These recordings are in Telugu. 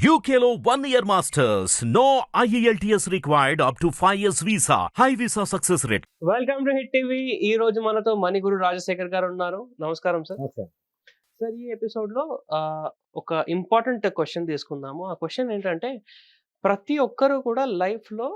One year masters. No E IELTS required up to 5 years visa. High visa success rate. Welcome to Hit TV ఈ రోజు మనతో మణిగురు రాజశేఖర్ గారు ఉన్నారు నమస్కారం సార్ సార్ ఈ ఎపిసోడ్లో ఒక ఇంపార్టెంట్ క్వశ్చన్ తీసుకుందాము ఆ క్వశ్చన్ ఏంటంటే ప్రతి ఒక్కరు కూడా లైఫ్లో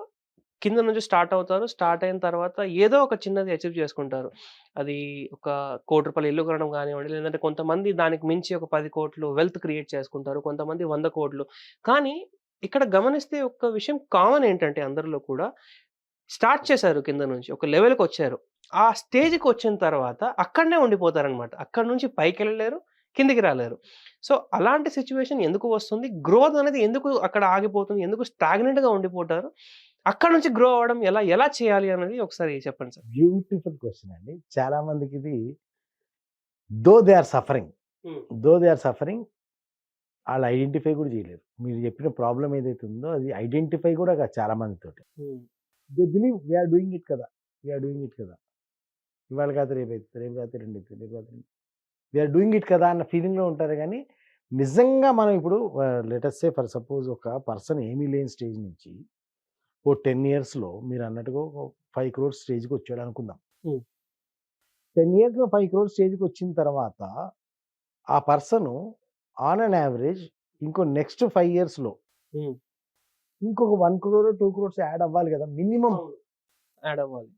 కింద నుంచి స్టార్ట్ అవుతారు. స్టార్ట్ అయిన తర్వాత ఏదో ఒక చిన్నది అచీవ్ చేసుకుంటారు. అది ఒక కోటి రూపాయలు ఇల్లు కొనడం కానివ్వండి లేదంటే కొంతమంది దానికి మించి ఒక పది కోట్లు వెల్త్ క్రియేట్ చేసుకుంటారు కొంతమంది వంద కోట్లు. కానీ ఇక్కడ గమనిస్తే ఒక విషయం కామన్ ఏంటంటే అందరిలో కూడా స్టార్ట్ చేశారు కింద నుంచి ఒక లెవెల్కి వచ్చారు. ఆ స్టేజ్కి వచ్చిన తర్వాత అక్కడనే ఉండిపోతారనమాట. అక్కడ నుంచి పైకి వెళ్ళలేరు కిందికి రాలేరు. సో అలాంటి సిచ్యువేషన్ ఎందుకు వస్తుంది? గ్రోత్ అనేది ఎందుకు అక్కడ ఆగిపోతుంది? ఎందుకు స్టాగ్నెంట్గా ఉండిపోతారు? అక్కడ నుంచి గ్రో అవ్వడం ఎలా ఎలా చేయాలి అనేది ఒకసారి చెప్పండి సార్. బ్యూటిఫుల్ క్వశ్చన్ అండి. చాలా మందికి ఇది though they are suffering though they are suffering వాళ్ళు ఐడెంటిఫై కూడా చేయలేరు. మీరు చెప్పిన ప్రాబ్లం ఏదైతే ఉందో అది ఐడెంటిఫై కూడా కాదు చాలా మందితోటి. They believe we're doing it కదా వీఆర్ డూయింగ్ ఇట్ కదా. ఇవాళ కాదు రేపు అవుతుంది రేపు కాదు రెండు అవుతుంది రేపు కాదు వీఆర్ డూయింగ్ ఇట్ కదా అన్న ఫీలింగ్లో ఉంటారు కానీ నిజంగా మనం ఇప్పుడు let us say for suppose ఒక పర్సన్ ఏమీ లేని స్టేజ్ నుంచి ఓ టెన్ ఇయర్స్లో మీరు అన్నట్టుగా ఒక ఫైవ్ క్రోర్స్ స్టేజ్కి వచ్చాడు అనుకుందాం. టెన్ ఇయర్స్లో ఫైవ్ క్రోర్స్ స్టేజ్కి వచ్చిన తర్వాత ఆ పర్సన్ ఆన్ అన్ యావరేజ్ ఇంకో నెక్స్ట్ ఫైవ్ ఇయర్స్లో. ఇంకొక one crore two crores add అవ్వాలి కదా మినిమం యాడ్ అవ్వాలి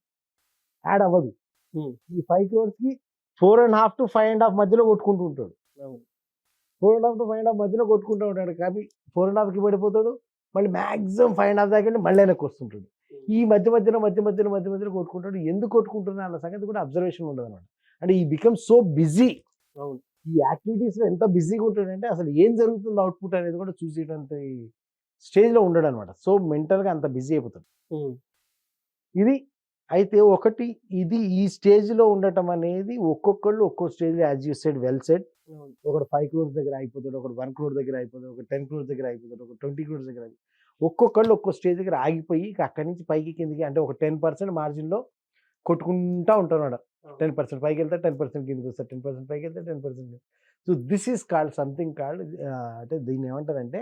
యాడ్ అవ్వదు. ఈ five క్రోర్స్కి four and half to five and half మధ్యలో కొట్టుకుంటూ ఉంటాడు. Four and half to five and half మధ్యలో కొట్టుకుంటూ ఉంటాడు కాబట్టి ఫోర్ అండ్ హాఫ్కి పడిపోతాడు మళ్ళీ మాక్సిమం ఫైవ్ అండ్ హాఫ్ దాకా మళ్ళీ వెనక్కి వస్తుంటాడు. ఈ మధ్య మధ్యలో మధ్య మధ్యలో మధ్య మధ్యలో కొట్టుకుంటాడు. ఎందుకు కొట్టుకుంటున్నా అన్న సంగతి కూడా అబ్జర్వేషన్ ఉండదు అనమాట అంటే ఈ బికమ్ సో బిజీ అవును. ఈ యాక్టివిటీస్లో ఎంత బిజీగా ఉంటాడంటే అసలు ఏం జరుగుతుంది అవుట్పుట్ అనేది కూడా చూసేటంత స్టేజ్లో ఉండడు అనమాట సో మెంటల్గా అంత బిజీ అయిపోతాడు. ఇది అయితే ఒకటి ఇది ఈ స్టేజ్లో ఉండటం అనేది ఒక్కొక్కళ్ళు ఒక్కో స్టేజ్లో as you said well said ఒకటి ఫైవ్ క్రోర్స్ దగ్గర అయిపోతాడు ఒకటి వన్ క్రోర్ దగ్గర అయిపోతాడు ఒక టెన్ క్రోర్స్ దగ్గర అయిపోతాడు ఒక ట్వంటీ క్రోర్స్ దగ్గర అయిపోతాడు. ఒక్కొక్కళ్ళు ఒక్కో స్టేజ్ దగ్గర ఆగిపోయి ఇక అక్కడి నుంచి పైకి కిందికి అంటే ఒక టెన్ పర్సెంట్ మార్జిన్లో కొట్టుకుంటా ఉంటాడు టెన్ పర్సెంట్ పైకి వెళ్తే టెన్ పర్సెంట్ కిందికి వస్తాడు టెన్ పర్సెంట్ పైకి వెళ్తే ten percent so this is called something called అంటే దీన్ని ఏమంటారంటే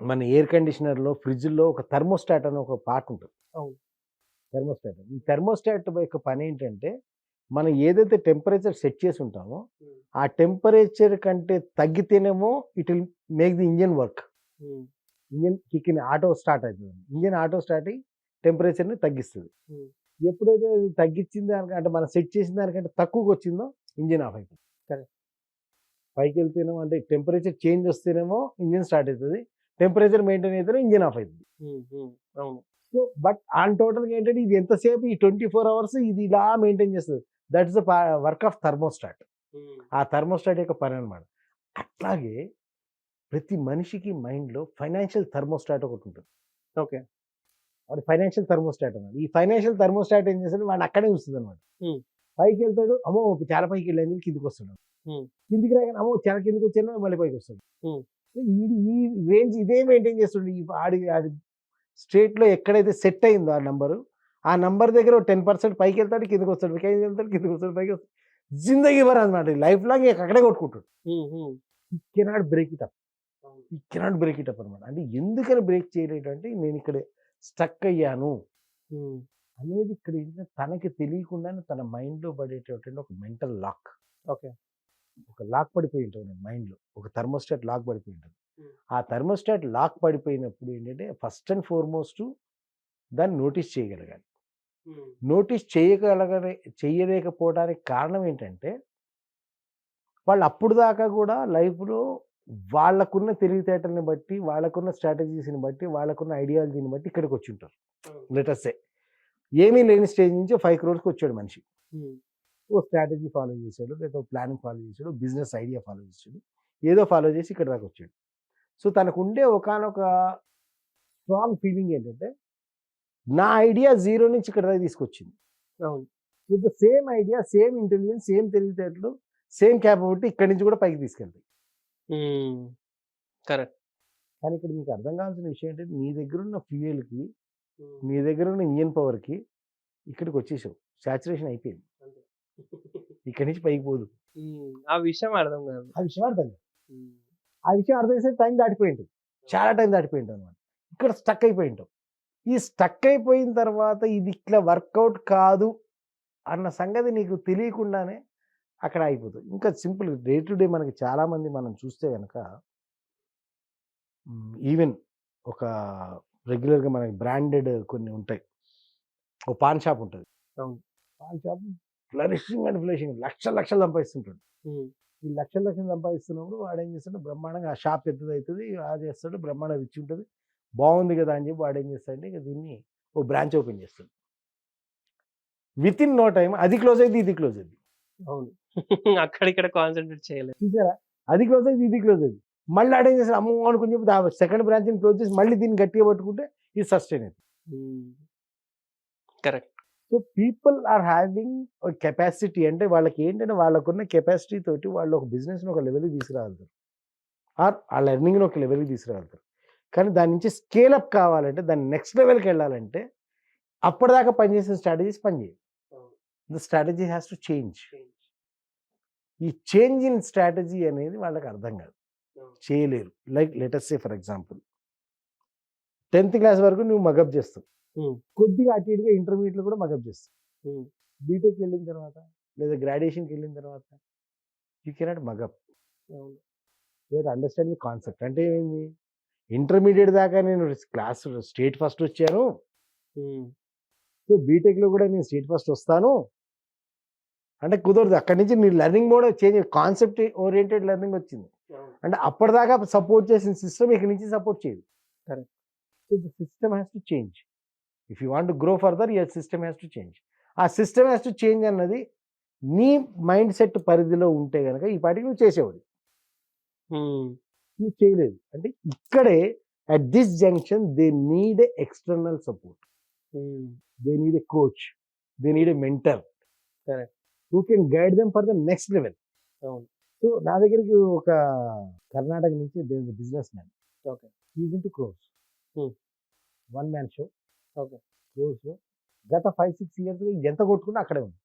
మన ఎయిర్ కండిషనర్లో ఫ్రిడ్జ్లో ఒక థర్మోస్టాట్ అని ఒక పార్ట్ ఉంటుంది. థర్మోస్టాట్ ఈ థర్మోస్టాట్ యొక్క పని ఏంటంటే మనం ఏదైతే టెంపరేచర్ సెట్ చేసి ఉంటామో. ఆ టెంపరేచర్ కంటే తగ్గితేనేమో it will make the engine work. Engine కిక్కిన auto start అవుతుంది ఇంజన్ ఆటో స్టార్ట్ అయ్యి టెంపరేచర్ని తగ్గిస్తుంది. ఎప్పుడైతే అది తగ్గించిన దానికంటే అంటే మనం సెట్ చేసిన దానికంటే తక్కువకి వచ్చిందో ఇంజిన్ ఆఫ్ అయిపోతుంది Correct. పైకి వెళ్తేనేమో అంటే టెంపరేచర్ చేంజ్ వస్తేనేమో ఇంజిన్ స్టార్ట్ అవుతుంది టెంపరేచర్ మెయింటైన్ అయితేనే ఇంజిన్ ఆఫ్ అవుతుంది. అవును సో బట్ ఆన్ టోటల్గా ఏంటంటే ఇది ఎంతసేపు ఈ ట్వంటీ ఫోర్ అవర్స్ ఇది ఇలా మెయింటైన్ చేస్తుంది that is the work of thermostat. ఆ థర్మోస్టాట్ యొక్క పని అనమాట అట్లాగే ప్రతి మనిషికి మైండ్లో ఫైనాన్షియల్ థర్మోస్టాట్ ఒకటి ఉంటుంది. ఓకే. వాడు ఫైనాన్షియల్ థర్మోస్టాట్ అన్నమాట ఈ ఫైనాన్షియల్ థర్మోస్టాట్ ఏం చేస్తాడు? వాడు అక్కడే చూస్తుంది అనమాట. పైకి వెళ్తాడు అమ్మో చాలా పైకి వెళ్ళి అని కిందికి వస్తాడు. Hmm. కిందికి రాగానే అమ్మో చాలా కిందికి వచ్చాను మళ్ళీ పైకి వస్తాడు. వీడు ఈ రేంజ్ ఇదే మెయింటైన్ చేస్తుండే. ఈ ఆడి ఆడి స్టేట్లో ఎక్కడైతే సెట్ అయిందో ఆ నంబరు ఆ నంబర్ దగ్గర టెన్ పర్సెంట్ పైకి వెళ్తాడు కిందికి వస్తాడు. పైకి వెళ్తాడు కిందికి వస్తాడు పైకి వస్తాడు. జిందగీ వర అనమాట లైఫ్ లాంగ్ అక్కడే కొట్టుకుంటాడు. He cannot break it up. He cannot break it up అనమాట అంటే ఎందుకని బ్రేక్ చేయలేదు అంటే నేను ఇక్కడ స్టక్ అయ్యాను. అనేది ఇక్కడ ఏంటంటే తనకి తెలియకుండానే తన మైండ్లో పడేటటువంటి ఒక మెంటల్ లాక్. ఓకే. ఒక లాక్ పడిపోయి ఉంటుంది మైండ్లో. ఒక థర్మోస్టాట్ లాక్ పడిపోయి ఉంటుంది. ఆ థర్మోస్టాట్ లాక్ పడిపోయినప్పుడు ఏంటంటే ఫస్ట్ అండ్ ఫార్మోస్ట్ దాన్ని నోటీస్ చేయగలగాలి. నోటీస్ చేయగలగలే చేయలేకపోవడానికి కారణం ఏంటంటే వాళ్ళు అప్పుడు దాకా కూడా లైఫ్లో వాళ్ళకున్న తెలివితేటల్ని బట్టి వాళ్ళకున్న స్ట్రాటజీస్ని బట్టి వాళ్ళకున్న ఐడియాలజీని బట్టి ఇక్కడికి వచ్చి ఉంటారు. లెటర్సే ఏమీ లేని స్టేజ్ నుంచి ఫైవ్ క్రోర్స్కి వచ్చాడు మనిషి. ఓ స్ట్రాటజీ ఫాలో చేశాడు లేదా ప్లానింగ్ ఫాలో చేశాడు బిజినెస్ ఐడియా ఫాలో చేశాడు ఏదో ఫాలో చేసి ఇక్కడ దాకా వచ్చాడు. సో తనకు ఉండే ఒకనొక స్ట్రాంగ్ ఫీలింగ్ ఏంటంటే నా ఐడియా జీరో నుంచి ఇక్కడ దాకా తీసుకొచ్చింది. అవును. With the same idea same intelligence same తెలివితేటలు సేమ్ క్యాపబిలిటీ ఇక్కడి నుంచి కూడా పైకి తీసుకెళ్తాయి కరెక్ట్. కానీ ఇక్కడ మీకు అర్థం కావాల్సిన విషయం ఏంటంటే నీ దగ్గర ఉన్న ఫ్యూయల్కి నీ దగ్గర ఉన్న ఇంజిన్ పవర్కి ఇక్కడికి వచ్చేసావు. సాచురేషన్ అయిపోయింది. ఇక్కడి నుంచి పైకి పోదు. ఆ విషయం అర్థం కాదు. ఆ విషయం అర్థం కాదు. ఆ విషయం అర్థం చేసే టైం దాటిపోయి ఉంటుంది. చాలా టైం దాటిపోయి ఉంటుంది అనమాట ఇక్కడ స్టక్ అయిపోయి ఉంటాం ఈ స్టక్ అయిపోయిన తర్వాత ఇది ఇట్లా వర్కౌట్ కాదు అన్న సంగతి నీకు తెలియకుండానే అక్కడ అయిపోతుంది ఇంకా సింపుల్ డే టు డే మనకి చాలామంది మనం చూస్తే కనుక ఈవెన్ ఒక రెగ్యులర్గా మనకి బ్రాండెడ్ కొన్ని ఉంటాయి. ఒక పాన్ షాప్ ఉంటుంది. Paan shop flourishing and flourishing లక్షల లక్షలు సంపాదిస్తుంటాడు. ఈ లక్షల లక్షలు సంపాదిస్తున్నప్పుడు వాడు ఏం చేస్తాడు బ్రహ్మాండంగా ఆ షాప్ పెద్దది అవుతుంది ఆ చేస్తాడు బ్రహ్మాండంగా రిచ్ ఉంటుంది. బాగుంది కదా అని చెప్పి వాడు ఏం చేస్తాడంటే ఇక దీన్ని ఓ బ్రాంచ్ ఓపెన్ చేస్తాడు. విత్ ఇన్ నో టైం అది క్లోజ్ అయింది ఇది క్లోజ్ అయింది. అవును. అక్కడిక్కడ కాన్సన్ట్రేట్ చేయలేదు. చూసారా? అది క్లోజ్ అయింది ఇది క్లోజ్ అయింది. మళ్ళీ ఆడేం చేస్తాడు అమ్మో అనుకుని చెప్పి సెకండ్ బ్రాంచ్ని క్లోజ్ చేసి మళ్ళీ దీన్ని గట్టిగా పట్టుకుంటే ఇది సస్టైన్ అవుతుంది correct. So people are having capacity అంటే వాళ్ళకి ఏంటంటే వాళ్ళకున్న కెపాసిటీ తోటి వాళ్ళు ఒక బిజినెస్ని ఒక లెవెల్కి తీసుకురాగలుగుతారు. ఆర్ ఆ లెర్నింగ్ని ఒక లెవెల్కి తీసుకురాగలుగుతారు. కానీ దాని నుంచి స్కేల్ అప్ కావాలంటే దాని నెక్స్ట్ లెవెల్కి వెళ్ళాలంటే అప్పటిదాకా పనిచేసిన స్ట్రాటజీస్ పనిచేయవు the strategy has to change. ఈ చేంజ్ ఇన్ స్ట్రాటజీ అనేది వాళ్ళకి అర్థం కాదు. చేయలేరు. Like let us say for example. Tenth class వరకు నువ్వు మగప్ చేస్తావు. కొద్దిగా అటు ఇటుగా ఇంటర్మీడియట్లో కూడా మగప్ చేస్తావు. బీటెక్ వెళ్ళిన తర్వాత లేదా గ్రాడ్యుయేషన్కి వెళ్ళిన తర్వాత యూ కెనాట్ మగప్. అవును. You understand the concept. అంటే ఏంది ఇంటర్మీడియట్ దాకా నేను క్లాస్ స్టేట్ ఫస్ట్ వచ్చాను. సో బీటెక్లో కూడా నేను స్టేట్ ఫస్ట్ వస్తాను. అంటే కుదరదు. అక్కడి నుంచి నీ learning mode change concept oriented learning వచ్చింది. అంటే అప్పటిదాకా సపోర్ట్ చేసిన సిస్టమ్ ఇక్కడి నుంచి సపోర్ట్ చేయదు. Correct. So the system has to change. If you want grow further your system has to change. ఆ సిస్టమ్ హ్యాస్ టు చేంజ్ అన్నది నీ మైండ్ సెట్ పరిధిలో ఉంటే కనుక ఈ పాటికి నువ్వు చేసేవాడు నువ్వు చేయలేదు. అంటే ఇక్కడే at this junction they need a external support they need a coach they need a mentor. Who can guide them for the next level అవును. సో నా దగ్గరికి ఒక కర్ణాటక నుంచి businessman okay. Is in two crores Hmm. One man show okay crores గత ఫైవ్ సిక్స్ ఇయర్స్ ఎంత కొట్టుకున్నా అక్కడే ఉంది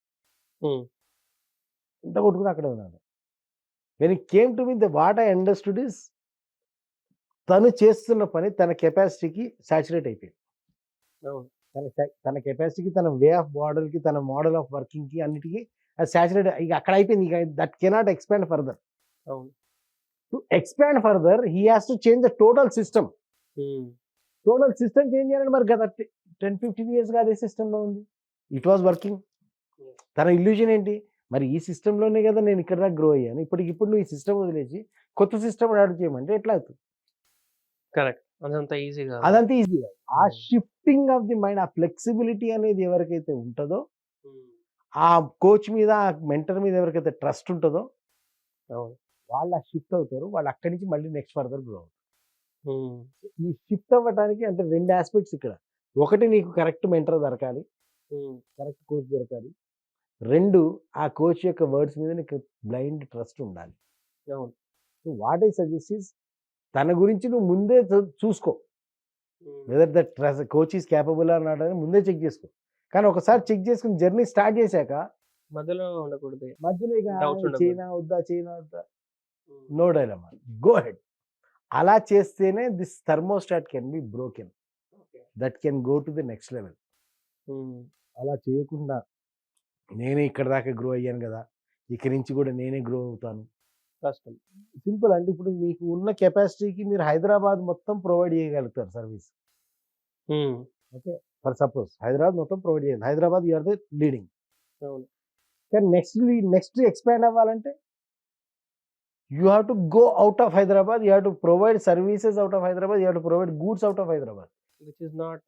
ఎంత కొట్టుకున్నా అక్కడే ఉన్నాడు. When it came to me the what I understood is తను చేస్తున్న పని తన కెపాసిటీకి సాచురేట్ అయిపోయింది. తన తన కెపాసిటీకి తన వే ఆఫ్ మోడల్కి తన మోడల్ ఆఫ్ వర్కింగ్కి అన్నిటికీ అది సాచురేట్ ఇక అక్కడ అయిపోయింది. ఇక that cannot expand further. To expand further he has to change the total system. Total system change చేయాలంటే మరి గత టెన్ ఫిఫ్టీన్ ఇయర్స్గా అదే సిస్టంలో ఉంది. It was working. తన ఇల్యూజన్ ఏంటి? మరి ఈ సిస్టంలోనే కదా నేను ఇక్కడ దాకా గ్రో అయ్యాను. ఇప్పటికి ఇప్పుడు నువ్వు ఈ సిస్టమ్ వదిలేసి కొత్త సిస్టమ్ యాడ్ చేయమంటే ఎట్లా అవుతుంది? కరెక్ట్. అదంత ఈజీగా అదంతా ఈజీ ఆ. షిఫ్టింగ్ ఆఫ్ ది మైండ్ ఆ ఫ్లెక్సిబిలిటీ అనేది ఎవరికైతే ఉంటుందో ఆ కోచ్ మీద ఆ మెంటర్ మీద ఎవరికైతే ట్రస్ట్ ఉంటుందో వాళ్ళు ఆ షిఫ్ట్ అవుతారు. వాళ్ళు అక్కడి నుంచి మళ్ళీ నెక్స్ట్ ఫర్దర్ గ్రో అవుతారు. ఈ షిఫ్ట్ అవ్వడానికి అంటే రెండు ఆస్పెక్ట్స్ ఇక్కడ. ఒకటి నీకు కరెక్ట్ మెంటర్ దొరకాలి. కరెక్ట్ కోచ్ దొరకాలి. రెండు ఆ కోచ్ యొక్క వర్డ్స్ మీద నీకు బ్లైండ్ ట్రస్ట్ ఉండాలి. So what I suggest is తన గురించి నువ్వు ముందే చూసుకో. Whether that coach is capable అన్నాడు అని ముందే చెక్ చేసుకో. కానీ ఒకసారి చెక్ చేసుకుని జర్నీ స్టార్ట్ చేశాక మధ్యలో ఉండకూడదు. మధ్యలో ఇక. చైనా వద్దా చైనా వద్దా? నో డైలమా గో హెడ్ అలా చేస్తేనే this thermostat can be broken. That can go to the next level అలా చేయకుండా నేనే ఇక్కడ దాకా గ్రో అయ్యాను కదా. ఇక్కడి నుంచి కూడా నేనే గ్రో అవుతాను. కష్టం. సింపుల్ అంటే ఇప్పుడు మీకు ఉన్న కెపాసిటీకి మీరు హైదరాబాద్ మొత్తం ప్రొవైడ్ చేయగలుగుతారు service. Okay. For suppose Hyderabad మొత్తం ప్రొవైడ్ చేయాలి హైదరాబాద్ యూఆర్ ద లీడింగ్. కానీ నెక్స్ట్ నెక్స్ట్ ఎక్స్పాండ్ అవ్వాలంటే you have to go out of Hyderabad. You have to provide services out of Hyderabad. You have to provide goods out of Hyderabad. Which is not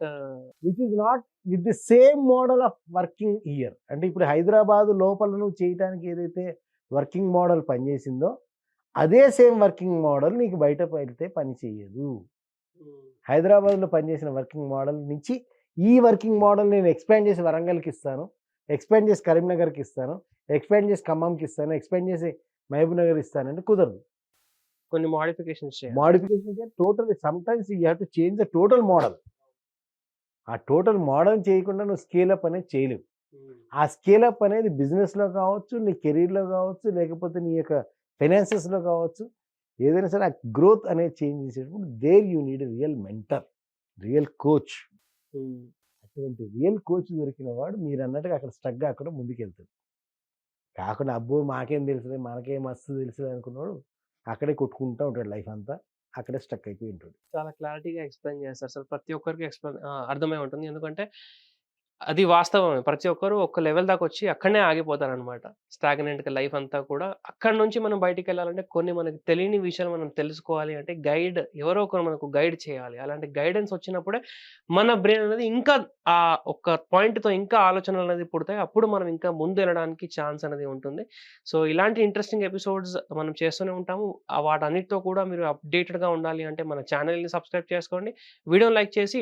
which is not with the same model of working year అంటే ఇప్పుడు హైదరాబాద్ లోపల నువ్వు చేయడానికి ఏదైతే వర్కింగ్ మోడల్ పనిచేసిందో అదే సేమ్ వర్కింగ్ మోడల్ నీకు బయట పెడితే పని చేయదు హైదరాబాద్లో పనిచేసిన వర్కింగ్ మోడల్ నుంచి ఈ వర్కింగ్ మోడల్ నేను ఎక్స్పాండ్ చేసి వరంగల్కి ఇస్తాను ఎక్స్పాండ్ చేసి కరీంనగర్కి ఇస్తాను ఎక్స్పాండ్ చేసి ఖమ్మంకి ఇస్తాను ఎక్స్పాండ్ చేసి మహబూబ్ నగర్ ఇస్తానంటే కుదరదు. కొన్ని modifications modification total sometimes you have to change the total model. ఆ టోటల్ మోడల్ చేయకుండా నువ్వు స్కేల్ అప్ అనేది చేయలేవు. ఆ స్కేల్ అప్ అనేది బిజినెస్లో కావచ్చు నీ కెరీర్లో కావచ్చు లేకపోతే నీ యొక్క ఫైనాన్సెస్లో కావచ్చు ఏదైనా సరే ఆ గ్రోత్ అనేది చేంజ్ చేసేటప్పుడు there you need real mentor real coach. అటువంటి రియల్ కోచ్ దొరికిన వాడు మీరు అన్నట్టుగా అక్కడ స్ట్రక్ కాకుండా ముందుకెళ్తాడు. కాకుండా అబ్బో! మాకేం తెలుసులే మనకేం మస్తు తెలుసులే అనుకున్నాడు అక్కడే కొట్టుకుంటూ ఉంటాడు లైఫ్ అంతా అక్కడే స్ట్రక్ అయిపోయి ఉంటాడు. చాలా క్లారిటీగా ఎక్స్ప్లెయిన్ చేస్తారు. సార్ ప్రతి ఒక్కరికి ఎక్స్ప్లెయిన్ అర్థమై ఉంటుంది. ఎందుకంటే అది వాస్తవమే. ప్రతి ఒక్కరు ఒక లెవెల్ దాకా వచ్చి అక్కడనే ఆగిపోతారు అనమాట స్టాగ్నెంట్ లైఫ్ అంతా కూడా. అక్కడ నుంచి మనం బయటికి వెళ్ళాలంటే కొన్ని మనకి తెలియని విషయాలు మనం తెలుసుకోవాలి అంటే గైడ్ ఎవరో ఒకరు మనకు గైడ్ చేయాలి. అలాంటి గైడెన్స్ వచ్చినప్పుడే మన బ్రెయిన్ అనేది ఇంకా ఆ ఒక పాయింట్తో ఇంకా ఆలోచనలు అనేది పుడతాయి. అప్పుడు మనం ఇంకా ముందు వెళ్ళడానికి ఛాన్స్ అనేది ఉంటుంది. సో ఇలాంటి ఇంట్రెస్టింగ్ ఎపిసోడ్స్ మనం చేస్తూనే ఉంటాము. వాటన్నిటితో కూడా మీరు అప్డేటెడ్గా ఉండాలి అంటే మన ఛానల్ని సబ్స్క్రైబ్ చేసుకోండి. వీడియోని లైక్ చేసి